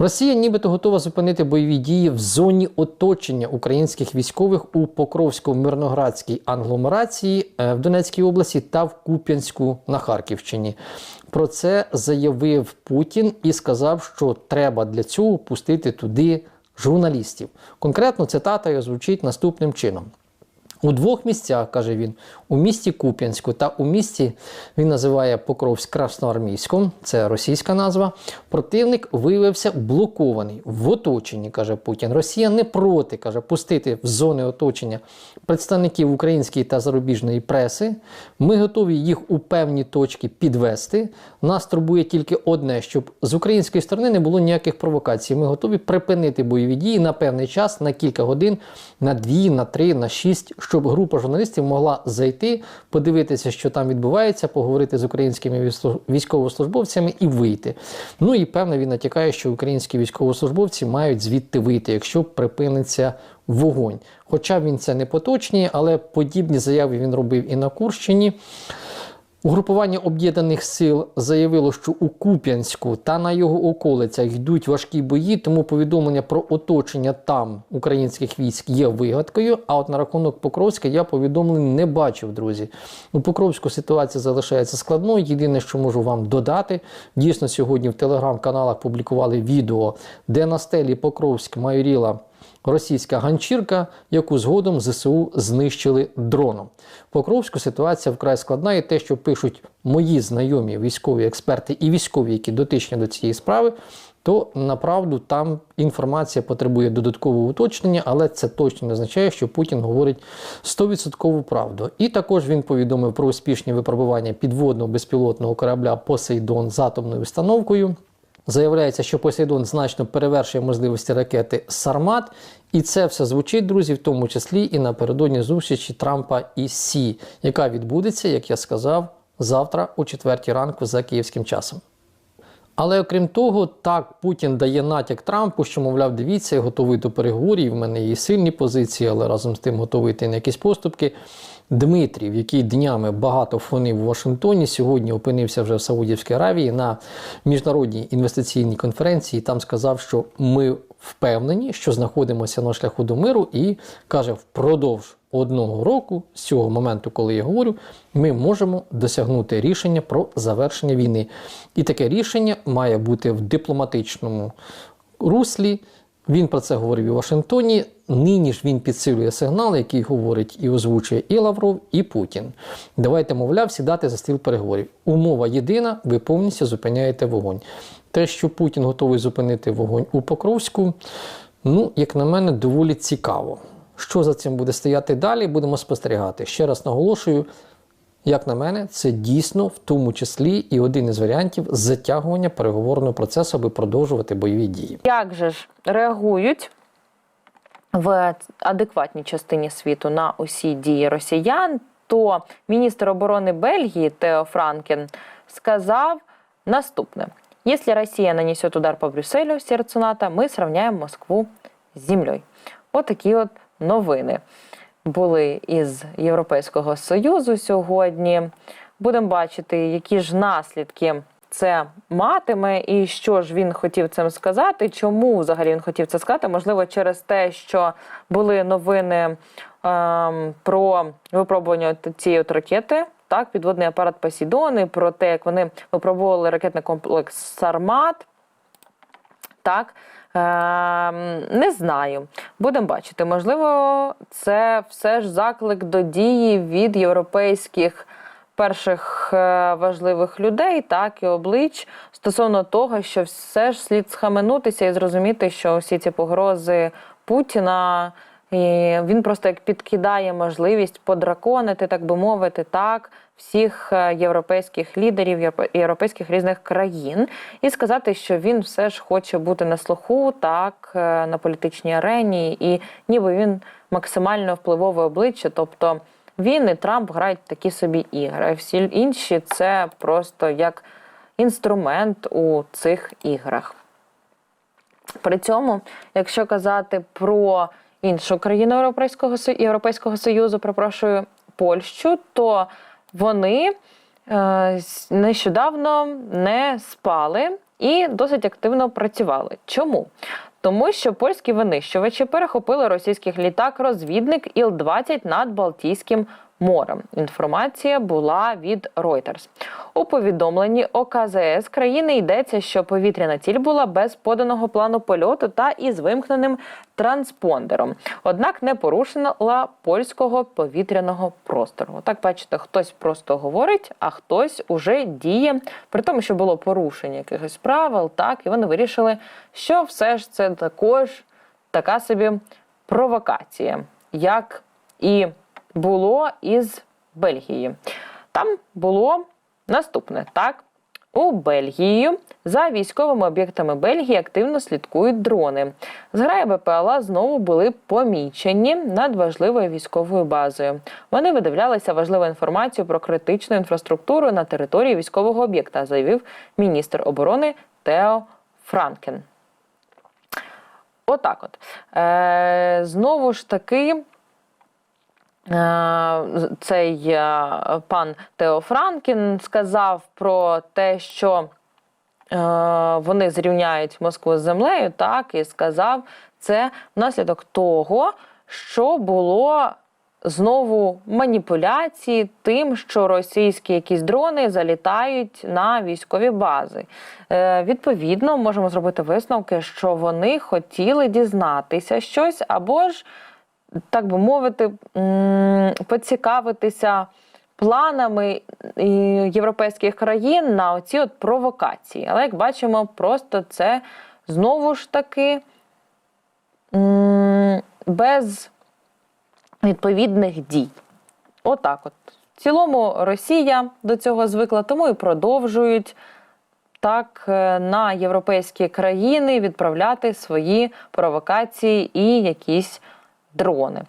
Росія нібито готова зупинити бойові дії в зоні оточення українських військових у Покровсько-Мирноградській агломерації е, в Донецькій області та в Куп'янську на Харківщині. Про це заявив Путін і сказав, що треба для цього пустити туди журналістів. Конкретно цитата звучить наступним чином. У двох місцях, каже він, у місті Куп'янську та у місті він називає Покровськ Красноармійськом, це російська назва. Противник виявився блокований в оточенні, каже Путін. Росія не проти, каже, пустити в зони оточення представників української та зарубіжної преси. Ми готові їх у певні точки підвести. Нас турбує тільки одне, щоб з української сторони не було ніяких провокацій. Ми готові припинити бойові дії на певний час, на кілька годин, на дві, на три, на шість, щоб група журналістів могла зайти, подивитися, що там відбувається, поговорити з українськими військо- військовослужбовцями і вийти. Ну і певно, він натякає, що українські військовослужбовці мають звідти вийти, якщо припиниться вогонь. Хоча він це не поточні, але подібні заяви він робив і на Курщині. Угрупування об'єднаних сил заявило, що у Куп'янську та на його околицях йдуть важкі бої, тому повідомлення про оточення там українських військ є вигадкою. А от на рахунок Покровська я повідомлень не бачив, друзі. У Покровську ситуація залишається складною. Єдине, що можу вам додати, дійсно сьогодні в телеграм-каналах публікували відео, де на стелі Покровськ майоріла російська ганчірка, яку згодом ЗСУ знищили дроном. В Покровську ситуація вкрай складна, і те, що пишуть мої знайомі військові експерти і військові, які дотичні до цієї справи, то направду там інформація потребує додаткового уточнення, але це точно не означає, що Путін говорить 100% правду. І також він повідомив про успішні випробування підводного безпілотного корабля Посейдон з атомною установкою. Заявляється, що Посейдон значно перевершує можливості ракети Сармат, і це все звучить, друзі, в тому числі і напередодні зустрічі Трампа і Сі, яка відбудеться, як я сказав, завтра о 4 ранку за київським часом. Але окрім того, так Путін дає натяк Трампу, що, мовляв, дивіться, готовий до переговорів, в мене є сильні позиції, але разом з тим готовий на якісь поступки. Дмитрів, який днями багато фонив у Вашингтоні, сьогодні опинився вже в Саудівській Аравії на міжнародній інвестиційній конференції. Там сказав, що ми впевнені, що знаходимося на шляху до миру, і каже, впродовж одного року, з цього моменту, коли я говорю, ми можемо досягнути рішення про завершення війни. І таке рішення має бути в дипломатичному руслі. Він про це говорив в Вашингтоні. Нині ж він підсилює сигнал, який говорить і озвучує і Лавров, і Путін. Давайте, мовляв, сідати за стіл переговорів. Умова єдина, ви повністю зупиняєте вогонь. Те, що Путін готовий зупинити вогонь у Покровську, ну, як на мене, доволі цікаво. Що за цим буде стояти далі, будемо спостерігати. Ще раз наголошую, як на мене, це дійсно в тому числі і один із варіантів затягування переговорного процесу, аби продовжувати бойові дії. Як же ж реагують в адекватній частині світу на усі дії росіян? То міністр оборони Бельгії Тео Франкен сказав наступне: Если Россия нанесет удар по Брюсселю, сердцу НАТО, мы сравняем Москву з землею. Отакі от новини були із Європейського Союзу сьогодні. Будемо бачити, які ж наслідки це матиме, і що ж він хотів цим сказати. Чому взагалі він хотів це сказати? Можливо, через те, що були новини ем, про випробування цієї от ракети. Так, підводний апарат Посейдон, і про те, як вони випробували ракетний комплекс Сармат. Так, Ем, не знаю. Будемо бачити. Можливо, це все ж заклик до дії від європейських перших е, важливих людей, так і облич стосовно того, що все ж слід схаменутися і зрозуміти, що всі ці погрози Путіна. І він просто як підкидає можливість подраконити, так би мовити, так всіх е, європейських лідерів європейських різних країн, і сказати, що він все ж хоче бути на слуху, так е, на політичній арені, і ніби він максимально впливове обличчя. Тобто він і Трамп грають такі собі ігри. Всі інші це просто як інструмент у цих іграх. При цьому, якщо казати про іншу країну Європейського, Європейського Союзу, перепрошую, Польщу, то вони е, нещодавно не спали і досить активно працювали. Чому? Тому що польські винищувачі перехопили російських літак-розвідник Іл-20 над Балтійським морем. Інформація була від Reuters. У повідомленні ОКЗС країни йдеться, що повітряна ціль була без поданого плану польоту та із вимкненим транспондером. Однак не порушила польського повітряного простору. Отак, бачите, хтось просто говорить, а хтось уже діє, при тому, що було порушення якихось правил, так і вони вирішили, що все ж це також така собі провокація, як і було із Бельгії. Там було наступне, так. У Бельгії за військовими об'єктами Бельгії активно слідкують дрони. Зграя БПЛА знову були помічені над важливою військовою базою. Вони видивлялися важливу інформацію про критичну інфраструктуру на території військового об'єкта, заявив міністр оборони Тео Франкен. Отак от. Е, знову ж таки. Е, Цей е, пан Тео Франкін сказав про те, що е, вони зрівняють Москву з землею, так і сказав це внаслідок того, що було знову маніпуляції тим, що російські якісь дрони залітають на військові бази. Е, відповідно, можемо зробити висновки, що вони хотіли дізнатися щось або ж так би мовити, поцікавитися планами е, європейських країн на оці от провокації. Але як бачимо, просто це знову ж таки без відповідних дій. Отак от. В цілому Росія до цього звикла, тому і продовжують так е, на європейські країни відправляти свої провокації і якісь дрони.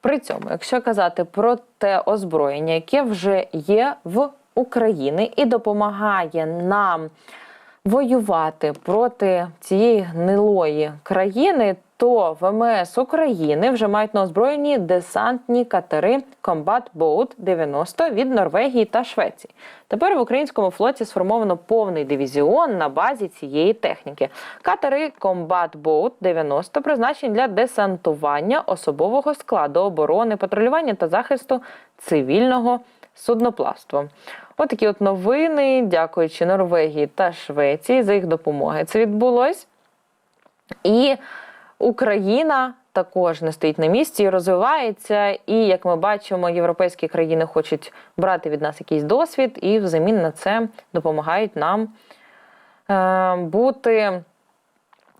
При цьому, якщо казати про те озброєння, яке вже є в Україні і допомагає нам воювати проти цієї гнилої країни, то ВМС України вже мають на озброєнні десантні катери Combat Boat 90 від Норвегії та Швеції. Тепер в українському флоті сформовано повний дивізіон на базі цієї техніки. Катери Combat Boat 90 призначені для десантування особового складу оборони, патрулювання та захисту цивільного судноплавства. Отакі от новини, дякуючи Норвегії та Швеції за їх допомоги. Це відбулось. І Україна також не стоїть на місці і розвивається. І як ми бачимо, європейські країни хочуть брати від нас якийсь досвід, і взамін на це допомагають нам е, бути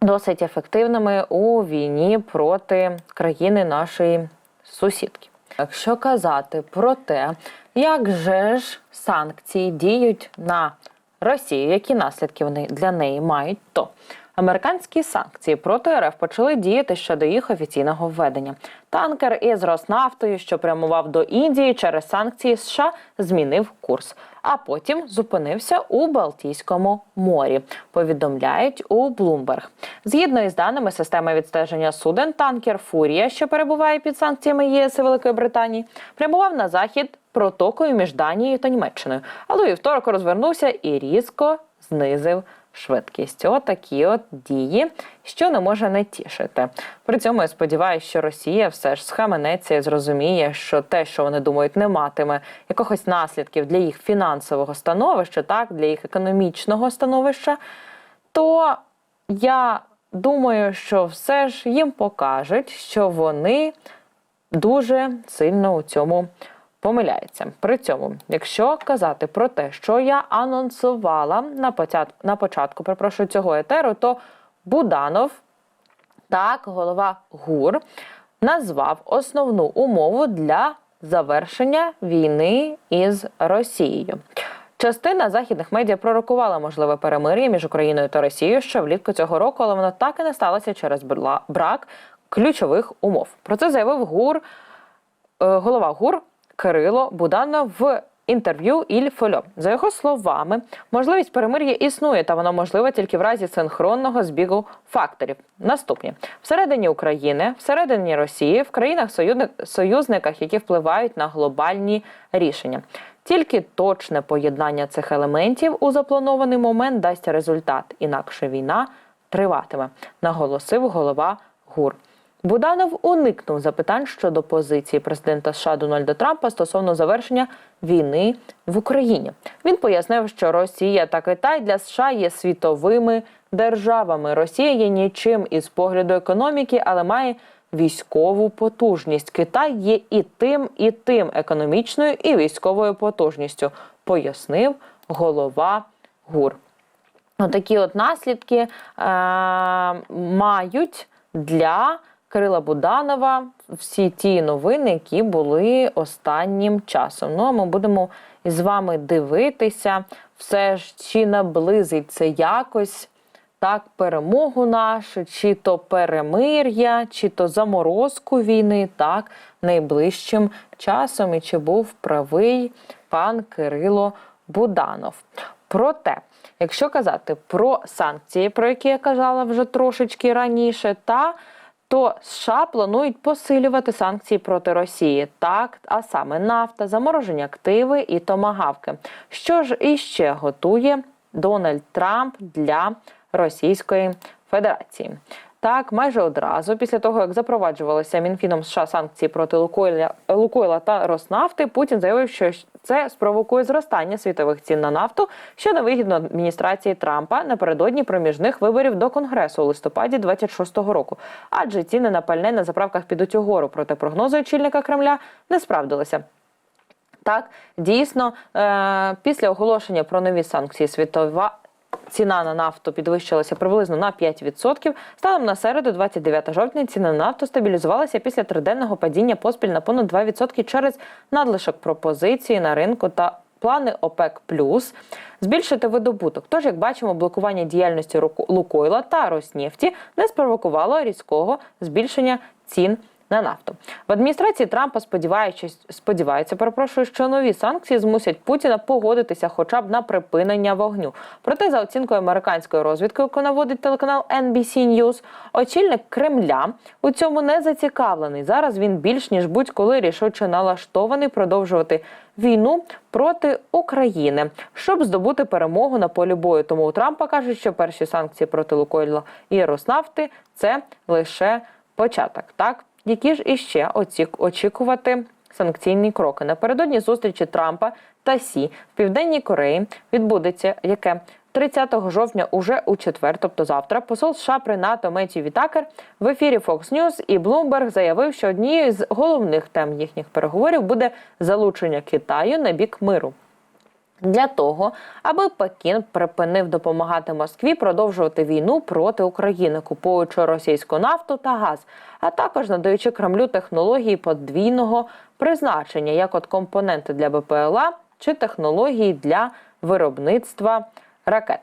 досить ефективними у війні проти країни нашої сусідки. Якщо казати про те, як же ж санкції діють на Росію, які наслідки вони для неї мають, то Американські санкції проти РФ почали діяти щодо їх офіційного введення. Танкер із Роснафтою, що прямував до Індії через санкції США, змінив курс, а потім зупинився у Балтійському морі. Повідомляють у Bloomberg. Згідно із даними системи відстеження суден, танкер Фурія, що перебуває під санкціями ЄС і Великої Британії, прямував на захід протокою між Данією та Німеччиною, але вівторок розвернувся і різко знизив швидкість. Отакі от дії, що не може не тішити. При цьому я сподіваюся, що Росія все ж схаменеться і зрозуміє, що те, що вони думають, не матиме якихось наслідків для їх фінансового становища, так для їх економічного становища, то я думаю, що все ж їм покажуть, що вони дуже сильно у цьому помиляється. При цьому, якщо казати про те, що я анонсувала на початку, на початку перепрошую, цього етеру, то Буданов, так, голова ГУР, назвав основну умову для завершення війни із Росією. Частина західних медіа пророкувала можливе перемир'я між Україною та Росією ще влітку цього року, але воно так і не сталося через брак ключових умов. Про це заявив ГУР, е, голова ГУР Кирило Буданов в інтерв'ю Іль Фольо. За його словами, можливість перемир'я існує, та воно можливе тільки в разі синхронного збігу факторів. Наступні всередині України, всередині Росії, в країнах союзник- союзниках, які впливають на глобальні рішення. Тільки точне поєднання цих елементів у запланований момент дасть результат, інакше війна триватиме, наголосив голова ГУР. Буданов уникнув запитань щодо позиції президента США Дональда Трампа стосовно завершення війни в Україні. Він пояснив, що Росія та Китай для США є світовими державами. Росія є нічим із погляду економіки, але має військову потужність. Китай є і тим, і тим економічною і військовою потужністю, пояснив голова ГУР. Отакі от наслідки е, мають для Кирила Буданова всі ті новини, які були останнім часом. Ну а ми будемо із вами дивитися, все ж чи наблизить це якось так перемогу нашу, чи то перемир'я, чи то заморозку війни, так найближчим часом, і чи був правий пан Кирило Буданов. Проте, якщо казати про санкції, про які я казала вже трошечки раніше, та то США планують посилювати санкції проти Росії, так, а саме нафта, заморожені активи і томагавки. Що ж іще готує Дональд Трамп для Російської Федерації? Так, майже одразу після того, як запроваджувалися Мінфіном США санкції проти Лукойла, Лукойла та Роснафти, Путін заявив, що це спровокує зростання світових цін на нафту, що невигідно адміністрації Трампа напередодні проміжних виборів до Конгресу у листопаді 26-го року. Адже ціни на пальне на заправках підуть угору, проте прогнози очільника Кремля не справдилися. Так, дійсно, е- після оголошення про нові санкції світова ціна на нафту підвищилася приблизно на 5%. Станом на середу, 29 жовтня, ціна на нафту стабілізувалася після триденного падіння поспіль на понад 2% через надлишок пропозиції на ринку та плани ОПЕК плюс збільшити видобуток. Тож, як бачимо, блокування діяльності Лукойла та Роснефті не спровокувало різкого збільшення цін на нафту. В адміністрації Трампа сподіваючись, сподіваються, перепрошую, що нові санкції змусять Путіна погодитися хоча б на припинення вогню. Проте, за оцінкою американської розвідки, яку наводить телеканал NBC News, очільник Кремля у цьому не зацікавлений. Зараз він більш ніж будь-коли рішуче налаштований продовжувати війну проти України, щоб здобути перемогу на полі бою. Тому у Трампа кажуть, що перші санкції проти Лукойла і Роснафти це лише початок. Так, які ж іще очікувати санкційні кроки? Напередодні зустрічі Трампа та Сі в Південній Кореї відбудеться яке 30 жовтня, уже у четвер, тобто завтра, посол США при НАТО Меттью Вітакер в ефірі Fox News і Bloomberg заявив, що однією з головних тем їхніх переговорів буде залучення Китаю на бік миру. Для того, аби Пекін припинив допомагати Москві продовжувати війну проти України, купуючи російську нафту та газ, а також надаючи Кремлю технології подвійного призначення, як от компоненти для БПЛА чи технології для виробництва ракет.